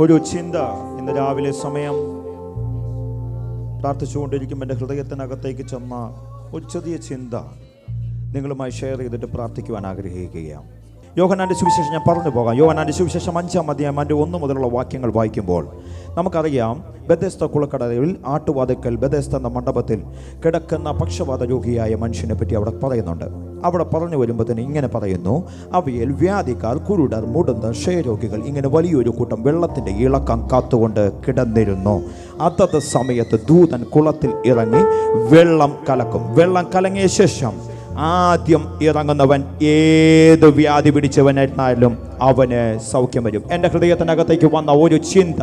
ഒരു ചിന്ത ഇന്ന് രാവിലെ സമയം. പ്രാർത്ഥിച്ചുകൊണ്ടിരിക്കുമ്പോൾ എന്റെ ഹൃദയത്തിനകത്തേക്ക് ചെന്ന ഒരു ചെറിയ ചിന്ത നിങ്ങളുമായി ഷെയർ ചെയ്തിട്ട് പ്രാർത്ഥിക്കുവാൻ ആഗ്രഹിക്കുകയാണ്. യോഹനാന്റെ സുവിശേഷം ഞാൻ പറഞ്ഞു പോകാം. യോഹനാന്റെ സുവിശേഷം അഞ്ചാം അധ്യായം അതിന്റെ ഒന്ന് മുതലുള്ള വാക്യങ്ങൾ വായിക്കുമ്പോൾ നമുക്കറിയാം ബദേസ്ത കുളക്കടലിൽ ആട്ടുവാതക്കൽ ബദേസ്ത എന്ന മണ്ഡപത്തിൽ കിടക്കുന്ന പക്ഷപാത രോഗിയായ മനുഷ്യനെ പറ്റി അവിടെ പറയുന്നുണ്ട്. അവിടെ പറഞ്ഞു വരുമ്പോൾ ഇങ്ങനെ പറയുന്നു അവയിൽ വ്യാധിക്കാർ കുരുടർ മുടന്ത ക്ഷയരോഗികൾ ഇങ്ങനെ വലിയൊരു കൂട്ടം വെള്ളത്തിന്റെ ഇളക്കം കാത്തുകൊണ്ട് കിടന്നിരുന്നു. അതത് സമയത്ത് ദൂതൻ കുളത്തിൽ ഇറങ്ങി വെള്ളം കലക്കും. വെള്ളം കലങ്ങിയ ശേഷം ആദ്യം ഇറങ്ങുന്നവൻ ഏത് വ്യാധി പിടിച്ചവനായിരുന്നാലും അവന് സൗഖ്യം വരും. എന്റെ ഹൃദയത്തിനകത്തേക്ക് വന്ന ഒരു ചിന്ത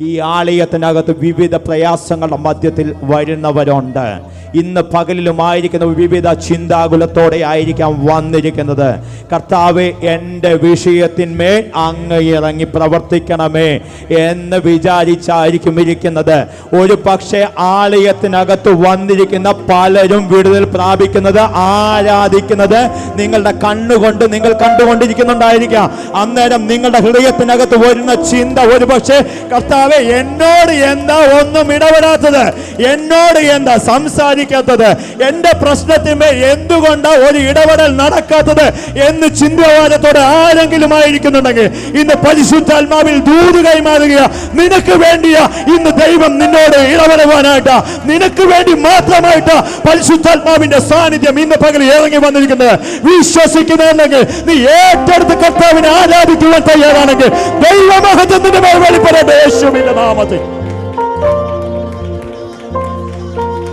ഈ ആലയത്തിനകത്ത് വിവിധ പ്രയാസങ്ങളുടെ മധ്യത്തിൽ വരുന്നവരുണ്ട്. ഇന്ന് പകലിലുമായിരിക്കുന്ന വിവിധ ചിന്താകുലത്തോടെ ആയിരിക്കാം വന്നിരിക്കുന്നത്. കർത്താവ് എന്റെ വിഷയത്തിന്മേൽ അങ്ങ് ഇറങ്ങി പ്രവർത്തിക്കണമേ എന്ന് വിചാരിച്ചായിരിക്കും ഇരിക്കുന്നത്. ഒരു പക്ഷേ ആലയത്തിനകത്ത് വന്നിരിക്കുന്ന പലരും വിടുതൽ പ്രാപിക്കുന്നത് ആരാധിക്കുന്നത് നിങ്ങളുടെ കണ്ണുകൊണ്ട് നിങ്ങൾ കണ്ടുകൊണ്ടിരിക്കുന്നുണ്ടായിരിക്കാം. അന്നേരം നിങ്ങളുടെ ഹൃദയത്തിനകത്ത് വരുന്ന ചിന്ത ഒരു പക്ഷേ കർത്താവെ എന്നോട് എന്താ ഒന്നും ഇടപെടാത്തത്? എന്നോട് എന്താ സംസാരിക്കാത്തത്? എന്റെ പ്രശ്നത്തിന്മേൽ എന്തുകൊണ്ടാ ഒരു ഇടപെടൽ നടക്കാത്തത് എന്ന് ചിന്തവാദത്തോടെ ആരെങ്കിലും ആയിരിക്കുന്നുണ്ടെങ്കിൽ ഇന്ന് പരിശുദ്ധാത്മാവിൽ ദൂത് കൈമാറുക നിനക്ക് വേണ്ടിയ ഇന്ന് ദൈവം നിന്നോട് ഇടപെടുവാനായിട്ടാ. നിനക്ക് വേണ്ടി മാത്രമായിട്ടാ പരിശുദ്ധാത്മാവിന്റെ സാന്നിധ്യം ഇന്ന് പകൽ ഇറങ്ങി വന്നിരിക്കുന്നത്. വിശ്വസിക്കുന്നുണ്ടെങ്കിൽ നീ ഏറ്റെടുത്ത് കർത്താവിനെ ആരാധിക്കുവാൻ തയ്യാറാണെങ്കിൽ ദൈവമഹത്വത്തിന്റെ മേൽ വെളിപ്പെടേണ്ട യേശുവിന്റെ നാമത്തിൽ.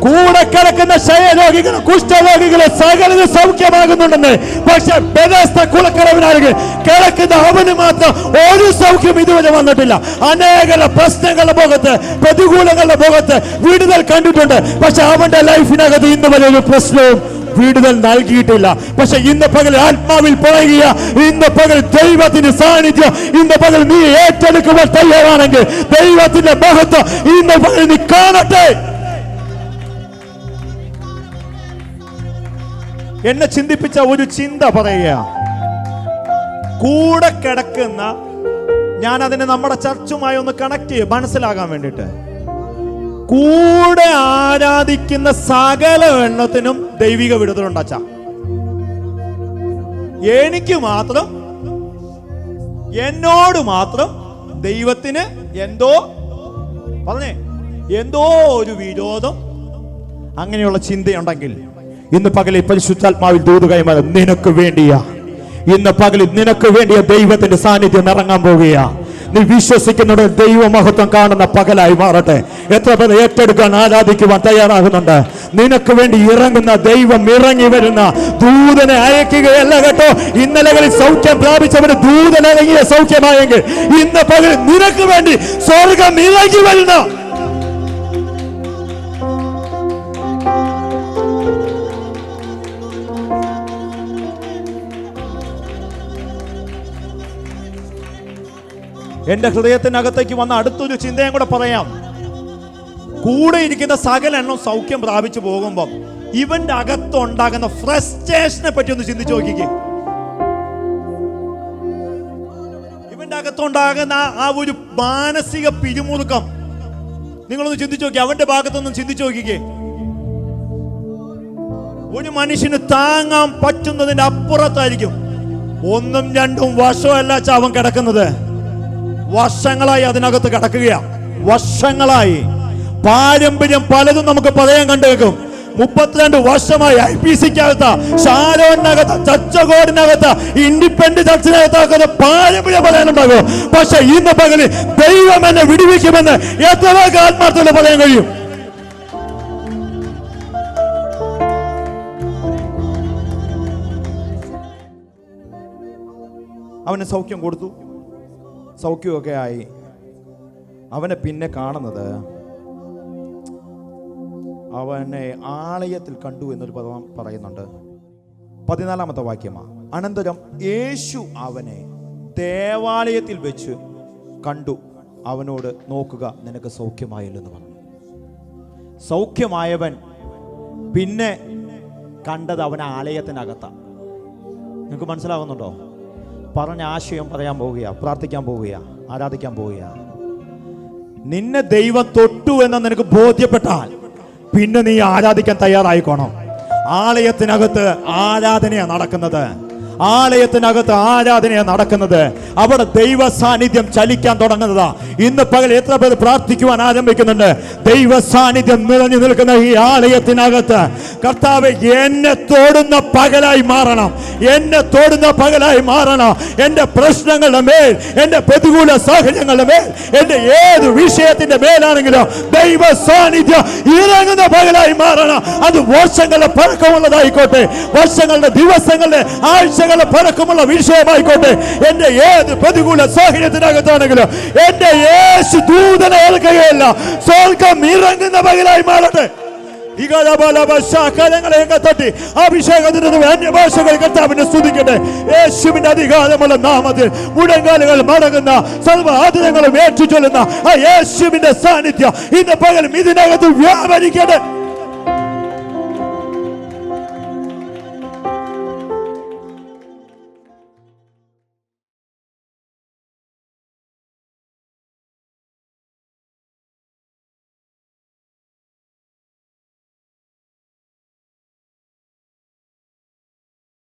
കൂടെ കിടക്കുന്ന ക്ഷയരോഗികൾ കുഷ്ഠരോഗികളെ സകലത് സൗഖ്യമാകുന്നുണ്ടെന്ന്. പക്ഷെ ബെദസ്ത കുളക്കടവിനാണെങ്കിൽ കിടക്കുന്ന അവന് മാത്രം ഒരു സൗഖ്യം ഇതുവരെ വന്നിട്ടില്ല. അനേക പ്രശ്നങ്ങളുടെ മുഖത്ത് പ്രതികൂലങ്ങളുടെ മുഖത്ത് വിടുതൽ കണ്ടിട്ടുണ്ട്. പക്ഷെ അവന്റെ ലൈഫിനകത്ത് ഇന്ന് വരെ ഒരു പ്രശ്നവും വിടുതൽ നൽകിയിട്ടില്ല. പക്ഷെ ഇന്ന് പകൽ ആത്മാവിൽ പറയുക ഇന്ന് പകൽ ദൈവത്തിന്റെ സാന്നിധ്യം ഇന്ന് പകൽ നീ ഏറ്റെടുക്കുവാൻ തയ്യാറാണെങ്കിൽ ദൈവത്തിന്റെ മഹത്വം ഇന്ന് പകൽ നീ കാണട്ടെ. എന്നെ ചിന്തിപ്പിച്ച ഒരു ചിന്ത പറയുക. കൂടെ കിടക്കുന്ന ഞാൻ അതിനെ നമ്മുടെ ചർച്ചുമായി ഒന്ന് കണക്ട് ചെയ്യും. മനസ്സിലാകാൻ വേണ്ടിയിട്ട്. കൂടെ ആരാധിക്കുന്ന സകല എണ്ണത്തിനും ദൈവിക വിടുതലുണ്ടച്ച. എനിക്ക് മാത്രം എന്നോട് മാത്രം ദൈവത്തിന് എന്തോ പറഞ്ഞേ എന്തോ ഒരു വിരോധം അങ്ങനെയുള്ള ചിന്തയുണ്ടെങ്കിൽ ഇന്ന് പകലിൽ പരിശുദ്ധാത്മാവിൽ ദൂത് കൈമാറും. നിനക്ക് വേണ്ടിയാ. ഇന്ന് പകലിൽ നിനക്ക് വേണ്ടിയ ദൈവത്തിന്റെ സാന്നിധ്യം ഇറങ്ങാൻ പോകുകയാ നീ വിശ്വസിക്കുന്നത് ദൈവമഹത്വം കാണുന്ന പകലായി മാറട്ടെ. എത്ര പേർ ഏറ്റെടുക്കാൻ ആരാധിക്കുവാൻ തയ്യാറാകുന്നുണ്ട്. നിനക്ക് വേണ്ടി ഇറങ്ങുന്ന ദൈവം ഇറങ്ങി വരുന്ന ദൂതനെ അയക്കുകയല്ല കേട്ടോ. ഇന്നലകളിൽ സൗഖ്യം പ്രാപിച്ചവന് ദൂതൻ ഇറങ്ങിയ സൗഖ്യമായെങ്കിൽ ഇന്ന് പകൽ നിനക്ക് വേണ്ടി സ്വർഗം ഇറങ്ങി വരുന്ന. എന്റെ ഹൃദയത്തിനകത്തേക്ക് വന്ന അടുത്തൊരു ചിന്തയും കൂടെ പറയാം. കൂടെ ഇരിക്കുന്ന സകല എണ്ണം സൗഖ്യം പ്രാപിച്ചു പോകുമ്പോൾ ഇവന്റെ അകത്തുണ്ടാകുന്ന ഫ്രസ്ട്രേഷനെ പറ്റി ഒന്ന് ചിന്തിച്ചു നോക്കിക്കേ. ഇവന്റെ അകത്തുണ്ടാകുന്ന ആ- ഒരു മാനസിക പിരിമുറുക്കം. നിങ്ങളൊന്ന് ചിന്തിച്ചു നോക്കി അവന്റെ ഭാഗത്തൊന്നും ചിന്തിച്ചു നോക്കിക്കേ. ഒരു മനുഷ്യന് താങ്ങാൻ പറ്റുന്നതിന്റെ അപ്പുറത്തായിരിക്കും. ഒന്നും രണ്ടും വർഷമല്ല അവൻ കിടക്കുന്നത്. വർഷങ്ങളായി അതിനകത്ത് കിടക്കുകയാണ് വർഷങ്ങളായി. പാരമ്പര്യം പലതും നമുക്ക് പറയാൻ കണ്ടേക്കും മുപ്പത്തിരണ്ട് വർഷമായി ഐ പി സിക്കകത്ത് ഷാരോനകത്ത് ചച്ചകോടിനകത്ത് ഇൻഡിപെൻഡന്റ് ചർച്ചിനകത്താക്കുന്ന പാരമ്പര്യം പറയാനുണ്ടാകും പക്ഷെ ഇന്ന് പകലിൽ ദൈവം എന്നെ വിടുവിക്കുമെന്ന് എത്ര ആത്മാർത്ഥത്തിൽ ആത്മാർത്ഥത പറയാൻ കഴിയും? അവന് സൗഖ്യം കൊടുത്തു. സൗഖ്യമൊക്കെ ആയി. അവനെ പിന്നെ കാണുന്നത് അവനെ ആലയത്തിൽ കണ്ടു എന്നൊരു പദം പറയുന്നുണ്ട്. പതിനാലാമത്തെ വാക്യമാണ് അനന്തരം യേശു അവനെ ദേവാലയത്തിൽ വെച്ച് കണ്ടു. അവനോട് നോക്കുക നിനക്ക് സൗഖ്യമായില്ലെന്ന് പറഞ്ഞു. സൗഖ്യമായവൻ പിന്നെ കണ്ടത് അവൻ ആലയത്തിനകത്താണ് നിങ്ങൾക്ക് മനസ്സിലാകുന്നുണ്ടോ പറഞ്ഞ ആശയം പറയാൻ പോവുകയാ പ്രാർത്ഥിക്കാൻ പോവുകയാ ആരാധിക്കാൻ പോവുകയാ. നിന്നെ ദൈവം തൊട്ടു എന്ന് നിനക്ക് ബോധ്യപ്പെട്ടാൽ പിന്നെ നീ ആരാധിക്കാൻ തയ്യാറായിക്കോണം? ആലയത്തിനകത്ത് ആരാധനയാണ് നടക്കുന്നത്. ആലയത്തിനകത്ത് ആരാധനയാണ് നടക്കുന്നത്? അവിടെ ദൈവ സാന്നിധ്യം ചലിക്കാൻ തുടങ്ങുന്നതാ. ഇന്ന് പകൽ എത്ര പേർ പ്രാർത്ഥിക്കുവാൻ ആരംഭിക്കുന്നുണ്ട്? ദൈവ സാന്നിധ്യം നിറഞ്ഞു നിൽക്കുന്ന ഈ ആലയത്തിനകത്ത്. കർത്താവ് എന്നെ തോടുന്ന പകലായി മാറണം. എന്നെ തോടുന്ന പകലായി മാറണം. എന്റെ പ്രശ്നങ്ങളുടെ മേൽ എന്റെ പ്രതികൂല സാഹചര്യങ്ങളുടെ മേൽ എന്റെ ഏത് വിഷയത്തിന്റെ മേലാണെങ്കിലും ദൈവ സാന്നിധ്യം ഇറങ്ങുന്ന പകലായി മാറണം. അത് വർഷങ്ങളുടെ പഴക്കമുള്ളതായിക്കോട്ടെ. വർഷങ്ങളുടെ ദിവസങ്ങളുടെ ആഴ്ചകളുടെ പഴക്കമുള്ള വിഷയമായിക്കോട്ടെ. എന്റെ ഏത് പ്രതികൂല സാഹചര്യത്തിനകത്താണെങ്കിലും എന്റെ യേശു ദൂതനെ ഏൽക്കുകയല്ല സ്വർഗം ഇറങ്ങുന്ന പകലായി മാറട്ടെ. തട്ടി അഭിഷേകത്തിന് അന്യഭാഷകൾ കർത്താവിനെ സ്തുതിക്കട്ടെ. യേശുവിന്റെ അധികാരമുള്ള നാമത്തിൽ മുഴങ്കാലുകൾ മടങ്ങുന്ന സർവ ആദരങ്ങളും ഏറ്റു ചൊല്ലുന്ന ആ യേശുവിന്റെ സാന്നിധ്യം ഇന്ന് പകലും ഇതിനകത്ത് വ്യാപരിക്കട്ടെ.